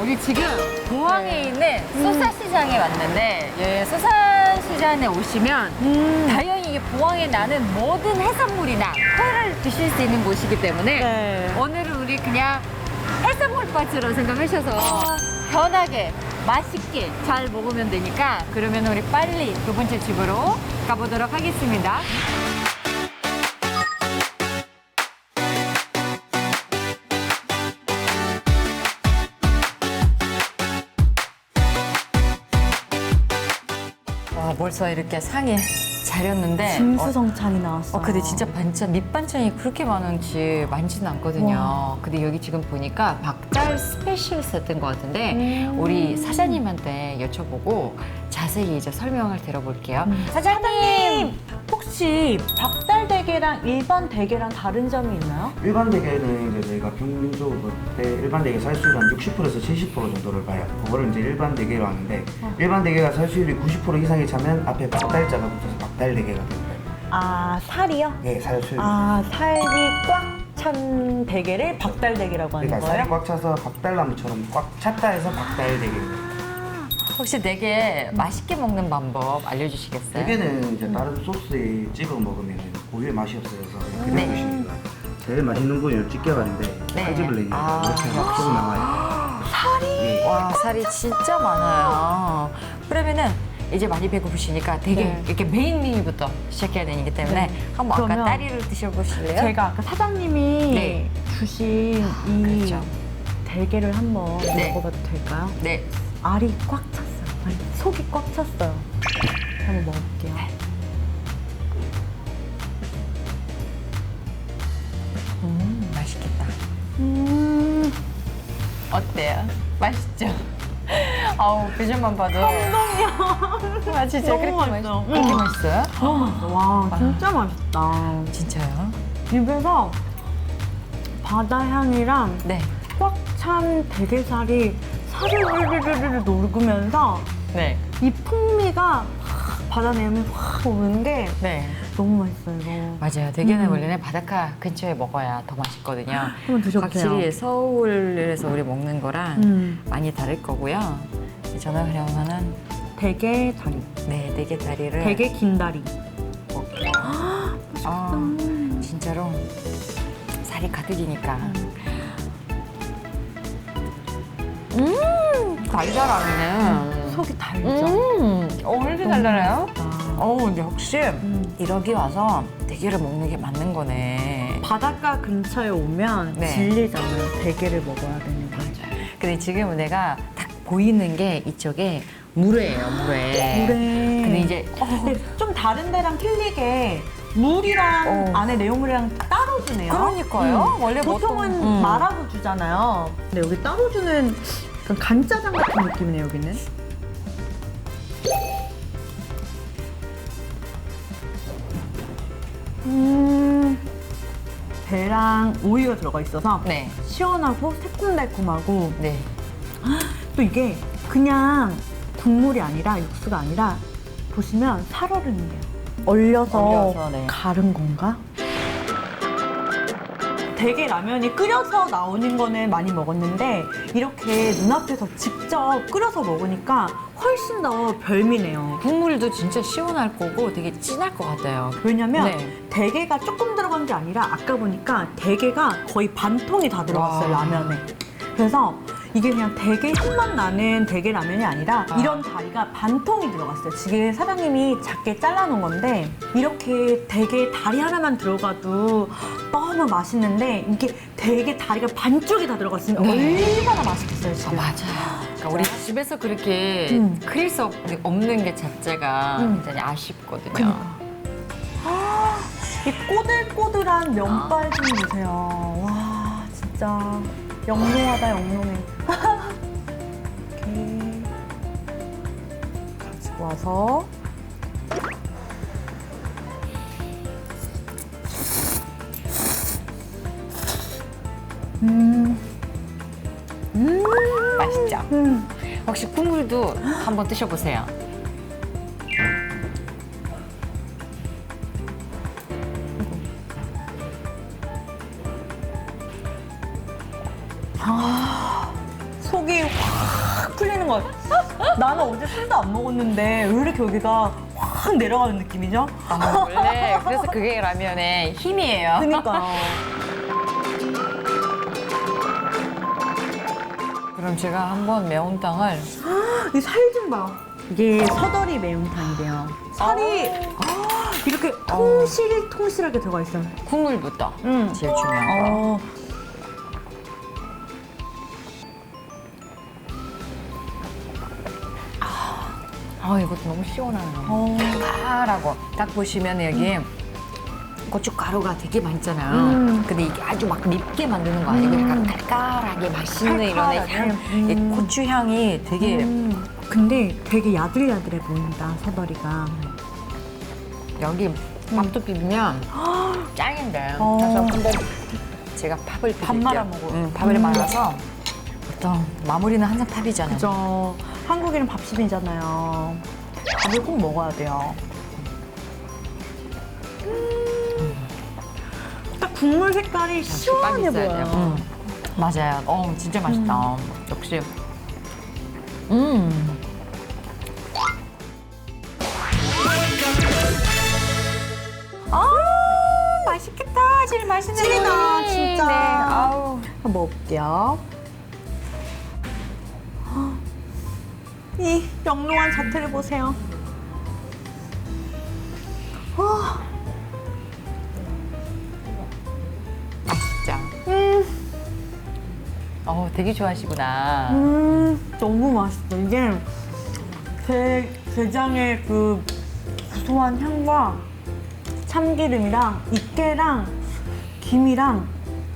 우리 지금 공항에 있는 수산시장에 왔는데 예, 수산시장에 오시면 음. 당연히 이게 공항에 나는 모든 해산물이나 회를 드실 수 있는 곳이기 때문에 네. 오늘은 우리 그냥 해산물 바지로 생각하셔서 편하게 맛있게 잘 먹으면 되니까 그러면 우리 빨리 두 번째 집으로 가보도록 하겠습니다. 와 벌써 이렇게 상이 차렸는데 진수성찬이 나왔어. 어, 근데 진짜 반찬, 밑반찬이 그렇게 많은지 많지는 않거든요. 근데 여기 지금 보니까 박달 스페셜이었던 것 같은데, 음. 우리 사장님한테 여쭤보고 자세히 이제 설명을 들어볼게요. 음. 사장님! 혹시 박달 대게랑 일반 대게랑 다른 점이 있나요? 일반 대게는 이제 저희가 평균적으로 때 일반 대게 살수율 한 60%에서 70% 정도를 봐요. 그거를 이제 일반 대게로 하는데 일반 대게가 살수율이 90% 이상이 차면 앞에 박달자가 붙어서 대게가 되는 거예요. 아 살이요? 네, 살수율. 아 살이 꽉찬 대게를 박달대게라고 하는 그러니까 거예요? 살이 꽉 차서 박달나무처럼 꽉 찼다 해서 박달 대게입니다. 혹시 되게 맛있게 먹는 방법 알려주시겠어요? 대게는 이제 다른 소스에 찍어 먹으면 고유의 맛이 없어서 그냥 네. 드시는 거예요. 제일 맛있는 부위는 찌개발인데 네. 칼집을 내니까 아. 이렇게 막쭉 나와요. 살이? 와, 살이 진짜 많아요. 그러면은 이제 많이 배고프시니까 되게 네. 이렇게 메인 메뉴부터 시작해야 되기 때문에 네. 한번 아까 그러면 다리를 드셔보실래요? 제가 아까 사장님이 네. 주신 이 그렇죠. 대게를 한번 네. 먹어봐도 될까요? 네. 알이 꽉 찼어요. 아니, 속이 꽉 찼어요. 한번 먹어볼게요. 음, 맛있겠다. 음, 어때요? 맛있죠? 아우, 비주얼만 봐도. 감동이야. 아, 진짜 너무 그렇게 맛있어. 맛있- 그렇게 음. 맛있어요? 너무 맛있어. 와, 진짜 맛있다. 진짜요? 입에서 바다 향이랑 네. 꽉 찬 대게살이 사르르르르 녹으면서 네. 이 풍미가 확 바다 내음이 확 오는 게 네. 너무 맛있어요, 이거. 맞아요. 대게는 음. 원래는 바닷가 근처에 먹어야 더 맛있거든요. 한번 드셔보세요. 확실히 서울에서 우리 먹는 거랑 음, 많이 다를 거고요. 저는 그러면은 대게 다리. 네, 대게 다리를 대게 긴 다리. 아, 음. 진짜로 살이 가득이니까. 음, 달달하네. 속이 달죠. 음, 어, 왜 이렇게 달달해요? 어, 근데 혹시 음. 이러기 와서 대게를 먹는 게 맞는 거네. 바닷가 근처에 오면 네. 질리잖아요. 대게를 먹어야 되는 거죠. 근데 지금 내가 딱 보이는 게 이쪽에 물회예요, 물회. 물에. 근데 이제 어, 근데 좀 다른 데랑 틀리게 물이랑 어. 안에 내용물이랑 따로 주네요. 그러니까요. 원래 보통은 보통- 음. 말하고 주잖아요. 근데 여기 따로 주는 약간 간짜장 같은 느낌이네요, 여기는. 음, 배랑 오이가 들어가 있어서 네, 시원하고 새콤달콤하고 네. 또 이게 그냥 국물이 아니라 육수가 아니라 보시면 살얼음이에요. 얼려서, 얼려서, 네. 가른 건가? 대게 라면이 끓여서 나오는 거는 많이 먹었는데 이렇게 눈앞에서 직접 끓여서 먹으니까 훨씬 더 별미네요. 국물도 진짜 시원할 거고 되게 진할 것 같아요. 왜냐면 네. 대게가 조금 들어간 게 아니라 아까 보니까 대게가 거의 반 통이 다 들어갔어요 와. 라면에. 그래서 이게 그냥 대게 향만 나는 대게 라면이 아니라 아. 이런 다리가 반 통이 들어갔어요. 지금 사장님이 작게 잘라놓은 건데 이렇게 대게 다리 하나만 들어가도 너무 맛있는데 이게 대게 다리가 반쪽이 다 들어갔으면 네. 얼마나 맛있겠어요 아, 지금. 맞아요. 그러니까 우리 집에서 그렇게 음. 그릴 수 없- 없는 게 자체가 음. 굉장히 아쉽거든요. 그러니까. 아, 이 꼬들꼬들한 면발 좀 보세요. 와, 진짜 영롱하다, 영롱해. 와서 음, 맛있죠? 음. 혹시 국물도 한번 드셔보세요. 속이 확 풀리는 것 같아요. 나는 어제 술도 안 먹었는데 왜 이렇게 여기가 확 내려가는 느낌이죠? 아, 원래 그래서 그게 라면의 힘이에요. 그러니까 그럼 제가 한번 매운탕을 이 살 좀 봐. 이게 서더리 매운탕이래요. 살이 아, 이렇게 통실 통실하게 들어가 있어요. 국물부터 음. 제일 중요한 거. 어, 아 이것도 너무 시원하네요. 어. 칼칼하고 딱 보시면 여기 고춧가루가 되게 많잖아요. 음. 근데 이게 아주 막 립게 만드는 거 아니고 약간 칼칼하게 맛있는 이런 칼칼하게. 향, 이 음. 고추 향이 되게 음. 근데 되게 야들야들해 보인다 서더리가. 여기 밥도 비비면 짱인데. 어. 그래서 근데 제가 밥을 밥 비빌게요. 말아 먹어. 응, 밥을 음. 말아서 어떤 마무리는 항상 밥이잖아요. 그죠. 한국인은 밥심이잖아요. 밥을 꼭 먹어야 돼요. 음. 딱 국물 색깔이 시원해 있어야 보여요. 돼요. 음. 맞아요. 어, 진짜 맛있다. 역시. 음. 아, 맛있겠다. 제일 맛있는 요리. 진짜. 네. 아우. 한번 먹을게요. 이 영롱한 자태를 보세요. 맛있죠. 음, 어, 되게 좋아하시구나. 음, 너무 맛있어. 이게 게, 게장의 그 구수한 향과 참기름이랑 이깨랑 김이랑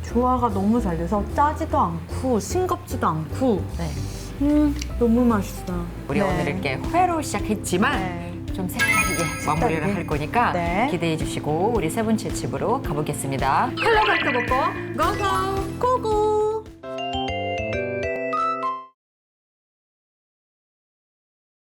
조화가 너무 잘 돼서 짜지도 않고 싱겁지도 않고 네. 음, 너무 맛있어. 우리 네. 오늘 이렇게 회로 시작했지만 네. 좀 색다르게 마무리를 할 거니까 네. 기대해 주시고 우리 세 번째 집으로 가보겠습니다. 헬로 갈까 먹고 고고!